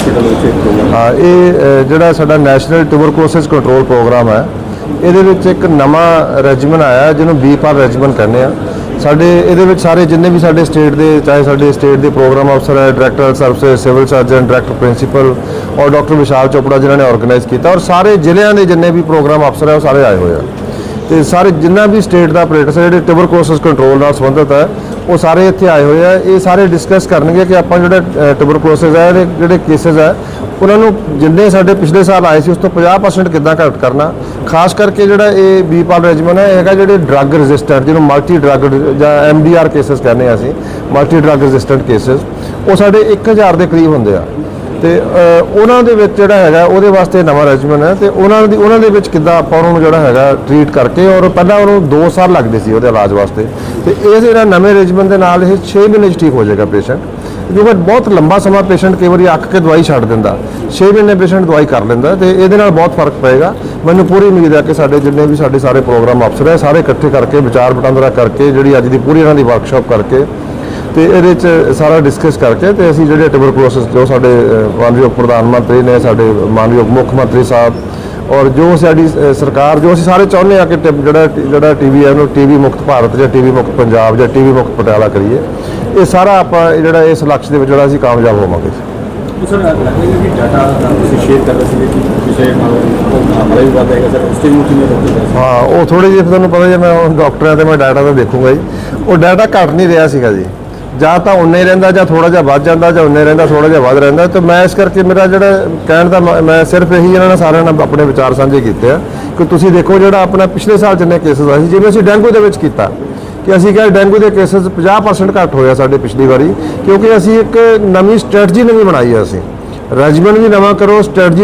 Hospital ਵਿੱਚ ਇੱਕ programme ਹਾਂ ਇਹ ਅ, ਜਿਹੜਾ ਸਾਡਾ ਨੈਸ਼ਨਲ ਟਿਊਬਰਕਲੋਸਿਸ ਕੰਟਰੋਲ ਪ੍ਰੋਗਰਾਮ ਹੈ ਇਹਦੇ ਵਿੱਚ ਇੱਕ ਨਵਾਂ ਰੈਜੀਮਨ ਆਇਆ ਜਿਹਨੂੰ ਬੀਪਾਰ ਰੈਜੀਮਨ ਕਹਿੰਦੇ ਆ। ਸਾਡੇ ਇਹਦੇ ਵਿੱਚ ਸਾਰੇ ਜਿੰਨੇ ਵੀ ਸਾਡੇ ਸਟੇਟ ਦੇ ਚਾਹੇ ਸਾਡੇ ਸਟੇਟ ਦੇ ਪ੍ਰੋਗਰਾਮ ਅਫਸਰ ਹੈ director service civil surgeon director principal ਔਰ ਡਾਕਟਰ ਵਿਸ਼ਾਲ ਚੋਪੜਾ ਜਿਨ੍ਹਾਂ ਨੇ ਆਰਗੇਨਾਈਜ਼ ਕੀਤਾ ਔਰ ਸਾਰੇ ਜ਼ਿਲ੍ਹਿਆਂ ਦੇ ਜਿੰਨੇ ਵੀ ਪ੍ਰੋਗਰਾਮ ਅਫਸਰ ਹੈ ਉਹ ਸਾਰੇ ਆਏ ਹੋਏ ਆ। ਤੇ ਸਾਰੇ ਜਿੰਨਾ ਵੀ ਸਟੇਟ ਦਾ ਆਪਰੇਟਰ ਹੈ ਜਿਹੜੇ ਟਿਊਬਰਕਲੋਸਿਸ ਕੰਟਰੋਲ ਨਾਲ ਸੰਬੰਧਿਤ ਹੈ ਉਹ ਸਾਰੇ ਇੱਥੇ ਆਏ ਹੋਏ ਆ। ਇਹ ਸਾਰੇ ਡਿਸਕਸ ਕਰਨਗੇ ਕਿ ਆਪਾਂ ਜਿਹੜਾ ਟਿਊਬਰਕਲੋਸਿਸ ਹੈ ਇਹਦੇ ਜਿਹੜੇ ਕੇਸਸ ਹੈ ਉਹਨਾਂ ਨੂੰ ਜਿੰਨੇ ਸਾਡੇ ਪਿਛਲੇ ਸਾਲ ਆਏ ਸੀ, ਉਸ ਤੋਂ 50% ਕਿੱਦਾਂ ਘੱਟ ਕਰਨਾ। ਖਾਸ ਕਰਕੇ ਜਿਹੜਾ ਇਹ ਬੀਪਾਲ ਰੈਜੀਮਨ ਹੈ ਇਹ ਹੈਗਾ ਜਿਹੜੇ ਡਰੱਗ ਰੈਜ਼ਿਸਟੈਂਟ ਜਿਹਨੂੰ ਮਲਟੀ ਡਰੱਗ ਜਾਂ ਐਮਡੀਆਰ ਕੇਸਸ ਕਹਿੰਦੇ ਆ ਅਸੀਂ ਮਲਟੀ ਡਰੱਗ ਰੈਜ਼ਿਸਟੈਂਟ ਕੇਸਸ ਉਹ ਸਾਡੇ 1000 ਦੇ ਕਰੀਬ ਹੁੰਦੇ ਆ। ਤੇ ਉਹਨਾਂ ਦੇ ਵਿੱਚ ਜਿਹੜਾ ਹੈਗਾ, ਉਹਦੇ ਵਾਸਤੇ ਨਵਾਂ ਰੈਜੀਮਨ ਹੈ ਤੇ ਉਹਨਾਂ ਦੀ, ਉਹਨਾਂ ਦੇ ਵਿੱਚ ਕਿੱਦਾਂ ਆਪਾਂ ਉਹਨਾਂ ਨੂੰ ਜਿਹੜਾ ਹੈਗਾ ਟ੍ਰੀਟ ਕਰਕੇ ਔਰ ਪਹਿਲਾਂ ਉਹਨੂੰ 2 ਸਾਲ ਲੱਗਦੇ ਸੀ ਉਹਦੇ ਇਲਾਜ ਵਾਸਤੇ। ਤੇ ਇਹ ਜਿਹੜਾ ਨਵੇਂ ਰੈਜੀਮਨ ਦੇ ਨਾਲ ਇਹ 6 ਮਹੀਨੇ 'ਚ ਠੀਕ ਹੋ ਜਾਏਗਾ ਪੇਸ਼ੈਂਟ ਕਿਉਂਕਿ ਬਹੁਤ ਲੰਬਾ ਸਮਾਂ ਪੇਸ਼ੈਂਟ ਕਈ ਵਾਰੀ ਅੱਖ ਕੇ ਦਵਾਈ ਛੱਡ ਦਿੰਦਾ। 6 ਮਹੀਨੇ ਪੇਸ਼ੈਂਟ ਦਵਾਈ ਕਰ ਲੈਂਦਾ ਤੇ ਇਹਦੇ ਨਾਲ ਬਹੁਤ ਫ਼ਰਕ ਪਏਗਾ। ਮੈਨੂੰ ਪੂਰੀ ਉਮੀਦ ਹੈ ਕਿ ਸਾਡੇ ਜਿੰਨੇ ਵੀ ਸਾਡੇ ਸਾਰੇ ਪ੍ਰੋਗਰਾਮ ਅਫਸਰ ਹੈ ਸਾਰੇ ਇਕੱਠੇ ਕਰਕੇ, ਵਿਚਾਰ ਵਟਾਂਦਰਾ ਕਰਕੇ, ਜਿਹੜੀ ਅੱਜ ਦੀ ਪੂਰੀ ਇਹਨਾਂ ਦੀ ਵਰਕਸ਼ਾਪ ਕਰਕੇ ਤੇ ਇਹਦੇ ਚ ਸਾਰਾ ਡਿਸਕਸ ਕਰਕੇ ਤੇ ਅਸੀਂ ਜਿਹੜੇ ਟਿਊਬਰਕਲੋਸਿਸ ਜੋ ਸਾਡੇ ਮਾਨਯੋਗ ਪ੍ਰਧਾਨ ਮੰਤਰੀ ਨੇ ਸਾਡੇ ਮਾਨਯੋਗ ਮੁੱਖ ਮੰਤਰੀ ਸਾਹਿਬ ਔਰ ਜੋ ਸਾਡੀ ਸਰਕਾਰ ਜੋ ਅਸੀਂ ਸਾਰੇ ਚਾਹੁੰਦੇ ਆ ਕਿ ਜਿਹੜਾ ਜਿਹੜਾ ਟੀਵੀ ਹੈ ਉਹਨੂੰ ਟੀਵੀ ਮੁਕਤ ਭਾਰਤ ਜਾਂ ਟੀਵੀ ਮੁਕਤ ਪੰਜਾਬ ਜਾਂ ਟੀਵੀ ਮੁਕਤ ਪਟਿਆਲਾ ਕਰੀਏ ਇਹ ਸਾਰਾ ਆਪਾਂ ਜਿਹੜਾ ਇਸ ਲਕਸ਼ ਦੇ ਵਿੱਚ ਜਿਹੜਾ ਅਸੀਂ ਕਾਮਯਾਬ ਹੋਵਾਂਗੇ। ਸਰ ਲੱਗਦਾ ਹੈ ਕਿ ਡਾਟਾ ਤੁਸੀਂ ਸ਼ੇਅਰ ਕਰ ਰਹੇ ਸੀ ਕਿ ਕਿਸੇ ਨਾਲ ਵੀ ਬਾਤ ਹੈ ਸਰ ਉਸ ਟਾਈਮ ਕਿਵੇਂ ਰੋਕਿਆ ਸੀ ਹਾਂ। ਉਹ ਥੋੜੀ ਜਿਹੀ ਤੁਹਾਨੂੰ ਪਤਾ ਜੇ ਮੈਂ ਡਾਕਟਰਾਂ ਤੇ ਮੈਂ ਡਾਟਾ ਤਾਂ ਦੇਖੂੰਗਾ ਜੀ ਉਹ ਡਾਟਾ ਘਟ ਨਹੀਂ ਰਿਹਾ ਸੀਗਾ ਜੀ। ਜਾਂ ਤਾਂ ਉਨੇ ਰਹਿੰਦਾ ਜਾਂ ਥੋੜਾ ਜਿਹਾ ਵੱਧ ਜਾਂਦਾ ਜਾਂ ਉਨੇ ਰਹਿੰਦਾ ਥੋੜਾ ਜਿਹਾ ਵੱਧ ਰਹਿੰਦਾ। ਤੇ ਮੈਂ ਇਸ ਕਰਕੇ ਮੇਰਾ ਜਿਹੜਾ ਕਹਿਣ ਦਾ ਮ- ਮੈਂ ਸਿਰਫ ਇਹੀ ਇਹਨਾਂ ਨਾਲ ਸਾਰਿਆਂ ਨਾਲ ਆਪਣੇ ਵਿਚਾਰ ਸਾਂਝੇ ਕੀਤੇ ਆ ਕਿ ਤੁਸੀਂ ਦੇਖੋ ਜਿਹੜਾ ਆਪਣਾ ਪਿਛਲੇ ਸਾਲ ਜਿੰਨੇ ਕੇਸਸ ਆਏ ਸੀ, ਜਿਵੇਂ ਅਸੀਂ ਡੈਂਗੂ ਦੇ ਵਿੱਚ ਕੀਤਾ, ਕਿ ਅਸੀਂ ਕਿਹਾ ਡੈਂਗੂ ਦੇ ਕੇਸਸ 50% ਘੱਟ ਹੋਇਆ ਸਾਡੇ ਪਿਛਲੀ ਵਾਰੀ, ਕਿਉਂਕਿ ਅਸੀਂ ਇੱਕ ਨਵੀਂ ਸਟ੍ਰੈਟਜੀ ਨਵੀਂ ਬਣਾਈ ਹੈ ਅਸੀਂ। ਰੈਜੀਮੈਂਟ ਵੀ ਨਵਾਂ ਕਰੋ ਸਟ੍ਰੈਟਜੀ